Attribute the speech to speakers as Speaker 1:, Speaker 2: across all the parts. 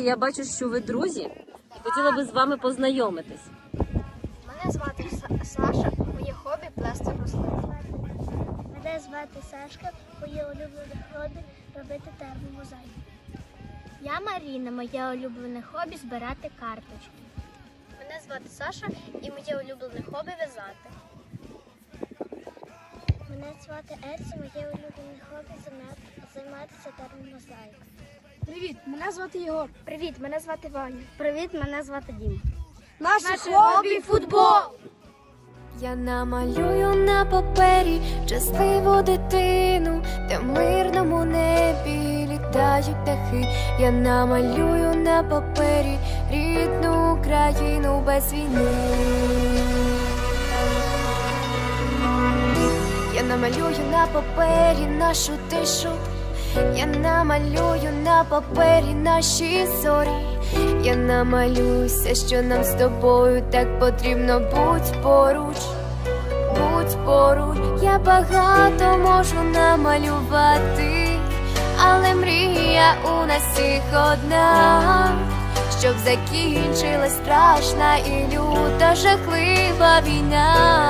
Speaker 1: Діти, я бачу, що ви друзі, і хотіла би з вами познайомитись.
Speaker 2: Мене звати Саша, моє хобі плести рослини.
Speaker 3: Мене звати Сашка, моє улюблене хобі робити термомозаїку.
Speaker 2: Я Маріна, моє улюблене хобі збирати карточки. Мене звати Саша і моє улюблене хобі в'язати.
Speaker 3: Мене звати Ерсі, моє улюблене хобі займатися термомозаїкою.
Speaker 2: Привіт, мене звати Єгор. Привіт, мене звати Ваня. Привіт, мене звати Дім.
Speaker 3: Наше
Speaker 2: хобі футбол.
Speaker 4: Я намалюю на папері щасливу дитину, де в мирному небі літають птахи. Я намалюю на папері рідну Україну без війни. Я намалюю на папері нашу тишу. Я намалюю на папері наші зорі. Я намалююся, що нам з тобою так потрібно будь поруч, будь поруч, я багато можу намалювати, але мрія у нас всіх одна, щоб закінчилась страшна і люта жахлива війна.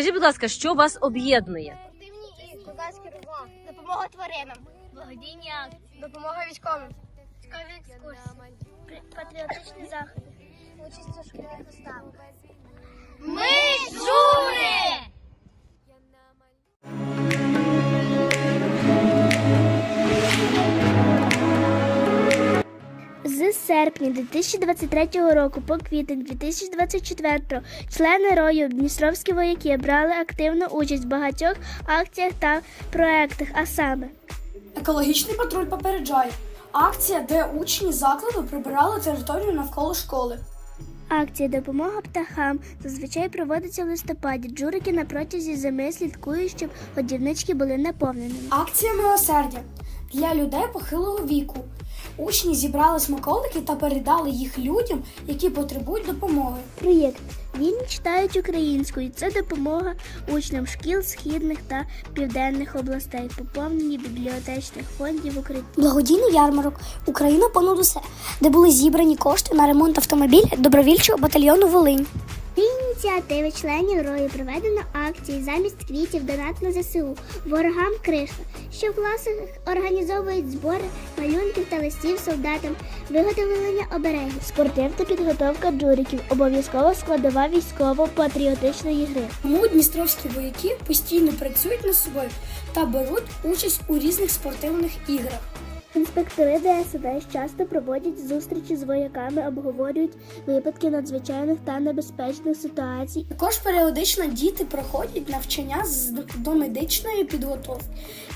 Speaker 1: Скажіть, будь ласка, що вас об'єднує?
Speaker 2: Спортивні і козацькі рубла. Допомога тваринам. Благодійні акції. Допомога військовим. військові екскурсії.
Speaker 3: Патріотичні заходи.
Speaker 2: Участь у шкільних виставах.
Speaker 3: Ми жури! Серпня 2023 року по квітень 2024 члени рою Дністровські вояки брали активну участь в багатьох акціях та проектах, а саме
Speaker 5: Екологічний патруль попереджає. Акція, де учні закладу прибирали територію навколо школи.
Speaker 3: Акція Допомога птахам зазвичай проводиться в листопаді. Джурики на протязі зими слідкують, щоб годівнички були наповненими.
Speaker 5: Акція милосердя для людей похилого віку. Учні зібрали смаколики та передали їх людям, які потребують допомоги.
Speaker 3: Проєкт Вільні читають українською. Це допомога учням шкіл східних та південних областей, поповнені бібліотечних фондів України.
Speaker 6: Благодійний ярмарок Україна понад усе, де були зібрані кошти на ремонт автомобіля добровільчого батальйону Волинь.
Speaker 3: Ініціативи членів рою проведено акції замість квітів донат на ЗСУ, ворогам кришка, що власне організовують збори малюнків та листів солдатам, виготовлення оберегів, спортивна підготовка джуриків, обов'язкова складова військово-патріотичної гри.
Speaker 5: Тому дністровські вояки постійно працюють над собою та беруть участь у різних спортивних іграх.
Speaker 3: Інспектори ДСНС часто проводять зустрічі з вояками, обговорюють випадки надзвичайних та небезпечних ситуацій
Speaker 5: Також періодично діти проходять навчання з домедичної підготовки,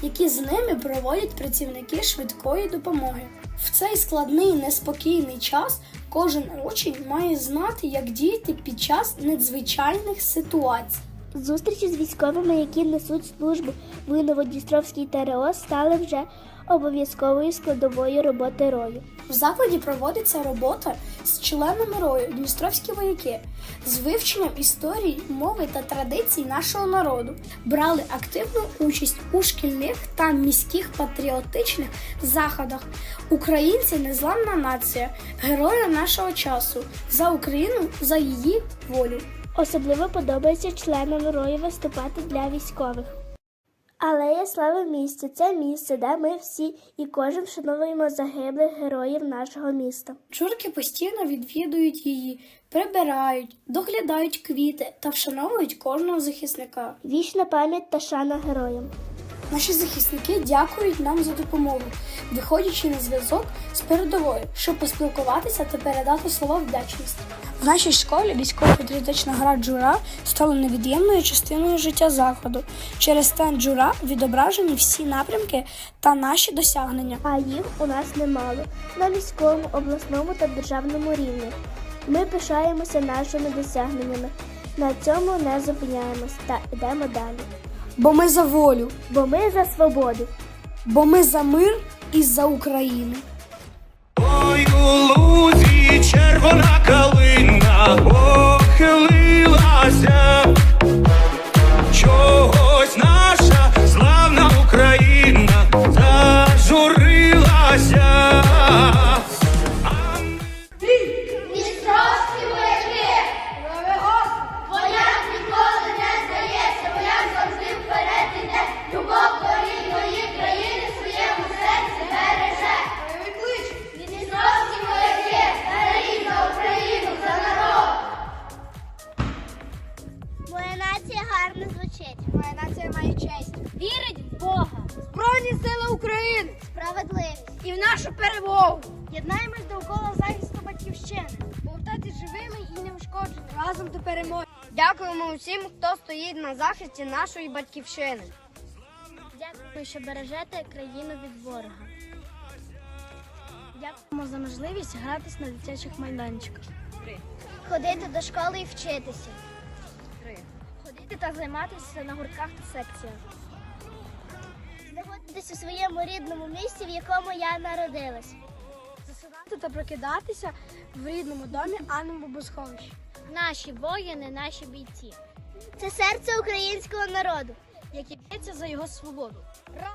Speaker 5: які з ними проводять працівники швидкої допомоги. В цей складний неспокійний час кожен учень має знати, як діяти під час надзвичайних ситуацій.
Speaker 3: Зустрічі з військовими, які несуть службу в Новодністровській ТРО, стали вже обов'язковою складовою роботи рою.
Speaker 5: В закладі проводиться робота з членами рою Дністровські вояки з вивченням історії, мови та традицій нашого народу. Брали активну участь у шкільних та міських патріотичних заходах. Українці незламна нація, герої нашого часу за Україну, за її волю.
Speaker 3: Особливо подобається членам рою виступати для військових. Алея слави місце. це місце, де ми всі і кожен вшановуємо загиблих героїв нашого міста.
Speaker 5: Чурки постійно відвідують її, прибирають, доглядають квіти та вшановують кожного захисника.
Speaker 3: Вічна пам'ять та шана героям.
Speaker 5: Наші захисники дякують нам за допомогу, виходячи на зв'язок з передовою, щоб поспілкуватися та передати слова вдячності. В нашій школі військово-патріотична гра джура стала невід'ємною частиною життя закладу. Через стенд джура відображені всі напрямки та наші досягнення.
Speaker 3: А їх у нас немало на міському, обласному та державному рівні. Ми пишаємося нашими досягненнями. На цьому не зупиняємось та йдемо далі.
Speaker 5: Бо ми за волю,
Speaker 3: Бо ми за свободу.
Speaker 5: бо ми за мир і за Україну.
Speaker 7: Ой, у лузі червона калина
Speaker 3: Справедливість.
Speaker 5: і в нашу перемогу.
Speaker 3: Єднаємось довкола захисту батьківщини.
Speaker 5: Повертайтесь живими і неушкодженими разом до перемоги. Дякуємо усім, хто стоїть на захисті нашої батьківщини.
Speaker 2: дякую, що бережете країну від ворога. Дякуємо за можливість гратись на дитячих майданчиках.
Speaker 3: Ходити до школи і вчитися.
Speaker 2: Ходити та займатися на гуртках та секціях.
Speaker 3: Знаходитись у своєму рідному місті, в якому я народилась.
Speaker 2: Засинати та прокидатися в рідному домі, а не в бомбосховищі. Наші воїни, наші бійці,
Speaker 3: Це серце українського народу.
Speaker 2: які б'ються за його свободу.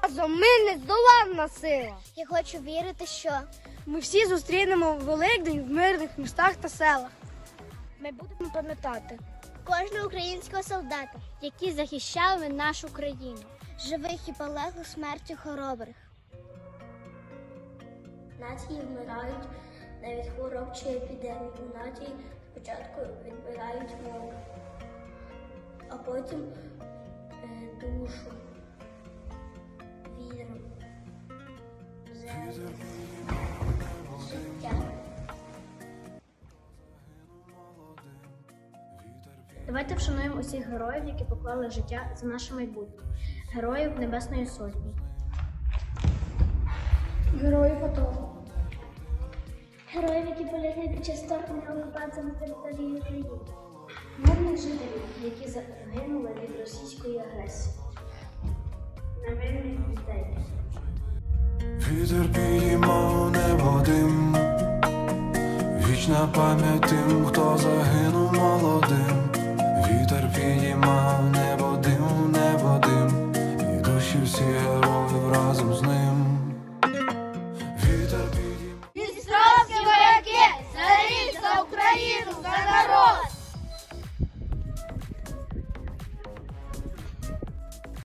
Speaker 5: Разом ми не здоланна сила.
Speaker 3: Я хочу вірити, що
Speaker 2: Ми всі зустрінемо Великдень в мирних містах та селах. Ми будемо пам'ятати,
Speaker 3: кожного українського солдата,
Speaker 2: які захищали нашу країну.
Speaker 3: Живих і полеглих смертю хоробрих.
Speaker 8: Нації вмирають не від хвороб чи епідемій. Нації спочатку відбирають мову, а потім е, душу, віру, землю, життя.
Speaker 2: Давайте вшануємо усіх героїв, які поклали життя за наше майбутнє, героїв Небесної Сотні.
Speaker 5: Герої АТО.
Speaker 3: Героїв, які полягли під час вторгнення окупації на території України.
Speaker 2: Мирних жителів, які загинули від російської агресії. Невинних дітей.
Speaker 9: Вітер підіймав небо дим, вічна пам'ять тим, хто загинув молодим. Вітер підіймав небо